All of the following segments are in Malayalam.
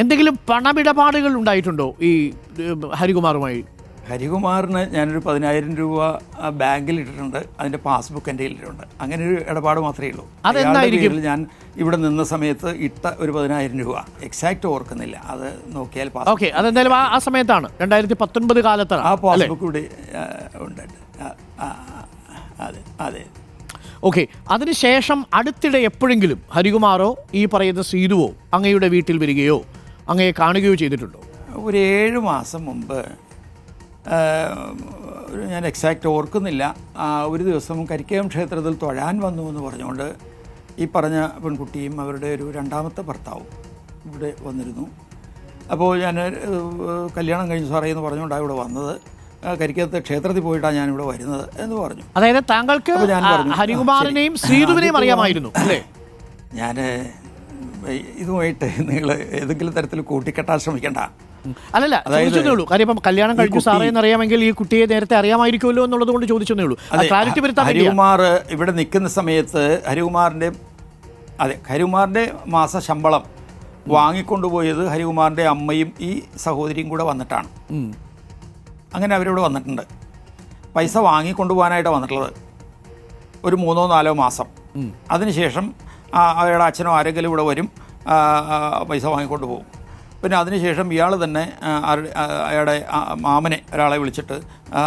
എന്തെങ്കിലും പണമിടപാടുകൾ ഉണ്ടായിട്ടുണ്ടോ ഈ ഹരികുമാറുമായി? ഹരികുമാറിന് ഞാനൊരു പതിനായിരം രൂപ ബാങ്കിൽ ഇട്ടിട്ടുണ്ട്. അതിന്റെ പാസ്ബുക്ക് എന്റെ കയ്യിലിട്ടുണ്ട്. അങ്ങനെ ഒരു ഇടപാട് മാത്രമേ ഉള്ളൂ. അതെന്തായിരിക്കും? ഞാൻ ഇവിടെ നിന്ന സമയത്ത് ഇട്ട ഒരു പതിനായിരം രൂപ. എക്സാക്റ്റ് ഓർക്കുന്നില്ല. അത് നോക്കിയാൽ ഓക്കെ അതെന്തായാലും ആ ആ സമയത്താണ്. രണ്ടായിരത്തി പത്തൊൻപത് കാലത്താണ് ആ പാസ്ബുക്ക് ഇവിടെ ഉണ്ട്. അതെ അതെ. ഓക്കെ അതിനുശേഷം അടുത്തിടെ എപ്പോഴെങ്കിലും ഹരികുമാറോ ഈ പറയുന്ന സീതുവോ അങ്ങയുടെ വീട്ടിൽ വരികയോ അങ്ങയെ കാണുകയോ ചെയ്തിട്ടുണ്ടോ? ഒരു ഏഴ് മാസം മുമ്പ് ഞാൻ എക്സാക്റ്റ് ഓർക്കുന്നില്ല. ഒരു ദിവസം കരിക്കയം ക്ഷേത്രത്തിൽ തൊഴാൻ വന്നു എന്ന് പറഞ്ഞുകൊണ്ട് ഈ പറഞ്ഞ പെൺകുട്ടിയും അവരുടെ ഒരു രണ്ടാമത്തെ ഭർത്താവും ഇവിടെ വന്നിരുന്നു. അപ്പോൾ ഞാൻ കല്യാണം കഴിഞ്ഞ് സാറേ എന്ന് പറഞ്ഞുകൊണ്ടാണ് ഇവിടെ വന്നത്. കരിക്കത്ത് ക്ഷേത്രത്തിൽ പോയിട്ടാണ് ഞാൻ ഇവിടെ വരുന്നത് എന്ന് പറഞ്ഞു. അതായത് താങ്കൾക്ക് ഞാൻ ഹരികുമാറിനെയും ശരി. ശ്രീധുവിനെയും അറിയാമായിരുന്നു അല്ലേ? ഞാൻ ഇതുമായിട്ട് നിങ്ങൾ ഏതെങ്കിലും തരത്തിൽ കൂട്ടിക്കെട്ടാൻ ശ്രമിക്കണ്ട. അല്ലല്ല ചോദിച്ചതേ ഉള്ളൂ. കാര്യം ഇപ്പം കല്യാണം കഴിഞ്ഞു അറിയാമെങ്കിൽ എന്നറിയാമെങ്കിൽ ഈ കുട്ടിയെ നേരത്തെ അറിയാമായിരിക്കുമല്ലോ എന്നുള്ളത് കൊണ്ട് ചോദിച്ചതേ ഉള്ളൂ. ക്ലാരിറ്റി വരുത്താൻ. ഹരികുമാർ ഇവിടെ നിൽക്കുന്ന സമയത്ത് ഹരികുമാറിന്റെ അതെ ഹരികുമാറിന്റെ മാസ ശമ്പളം വാങ്ങിക്കൊണ്ടുപോയത് ഹരികുമാറിന്റെ അമ്മയും ഈ സഹോദരിയും കൂടെ വന്നിട്ടാണ്. അങ്ങനെ അവരിവിടെ വന്നിട്ടുണ്ട്. പൈസ വാങ്ങിക്കൊണ്ടുപോകാനായിട്ട് വന്നിട്ടുള്ളത്. ഒരു മൂന്നോ നാലോ മാസം. അതിനുശേഷം അവരുടെ അച്ഛനോ ആരെങ്കിലും ഇവിടെ വരും പൈസ വാങ്ങിക്കൊണ്ട് പോകും. പിന്നെ അതിനുശേഷം ഇയാൾ തന്നെ അയാളുടെ മാമനെ ഒരാളെ വിളിച്ചിട്ട്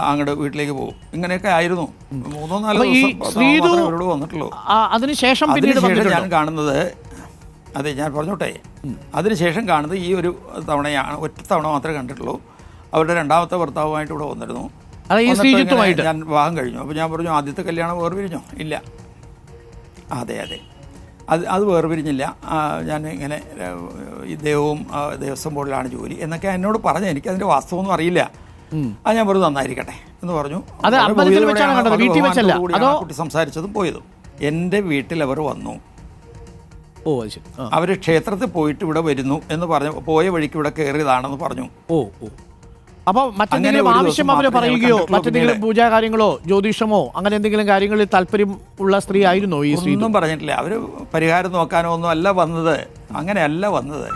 അങ്ങോട്ട് വീട്ടിലേക്ക് പോകും. ഇങ്ങനെയൊക്കെ ആയിരുന്നു. മൂന്നോ നാലോ ദിവസം വന്നിട്ടുള്ളൂ. അതിനുശേഷം അതിനുശേഷം ഞാൻ കാണുന്നത് അതെ ഞാൻ പറഞ്ഞോട്ടെ. അതിനുശേഷം കാണുന്നത് ഈ ഒരു തവണയാണ് ഒറ്റ തവണ മാത്രമേ കണ്ടിട്ടുള്ളൂ. അവരുടെ രണ്ടാമത്തെ ഭർത്താവുമായിട്ട് ഇവിടെ വന്നിരുന്നു. ഞാൻ വിവാഹം കഴിഞ്ഞു. അപ്പോൾ ഞാൻ പറഞ്ഞു ആദ്യത്തെ കല്യാണം വേർപിരിഞ്ഞോ? ഇല്ല. അതെ അതെ. അത് അത് വേർപിരിഞ്ഞില്ല. ഞാൻ ഇങ്ങനെ ഇദ്ദേഹവും ദേവസ്വം ബോർഡിലാണ് ജോലി എന്നൊക്കെ എന്നോട് പറഞ്ഞു എനിക്ക് അതിന്റെ വാസ്തവമൊന്നും അറിയില്ല. ആ ഞാൻ വെറുതെ നന്നായിരിക്കട്ടെ എന്ന് പറഞ്ഞു. കുട്ടി സംസാരിച്ചതും പോയതും. എന്റെ വീട്ടിൽ അവർ വന്നു. ഓ അവർ ക്ഷേത്രത്തിൽ പോയിട്ട് ഇവിടെ വരുന്നു എന്ന് പറഞ്ഞു പോയ വഴിക്ക് ഇവിടെ കയറിയതാണെന്ന് പറഞ്ഞു. ഓ ഓ. അപ്പൊ മറ്റെന്തെങ്കിലും ആവശ്യം അവർ പറയുകയോ മറ്റെന്തെങ്കിലും പൂജാ കാര്യങ്ങളോ ജ്യോതിഷമോ അങ്ങനെ എന്തെങ്കിലും കാര്യങ്ങളിൽ താല്പര്യം ഉള്ള സ്ത്രീ ആയിരുന്നോ ഈ സ്ത്രീ ഒന്നും പറഞ്ഞിട്ടില്ല. അവർ പരിഹാരം നോക്കാനോ ഒന്നും അല്ല വന്നത്. അങ്ങനെയല്ല വന്നത്.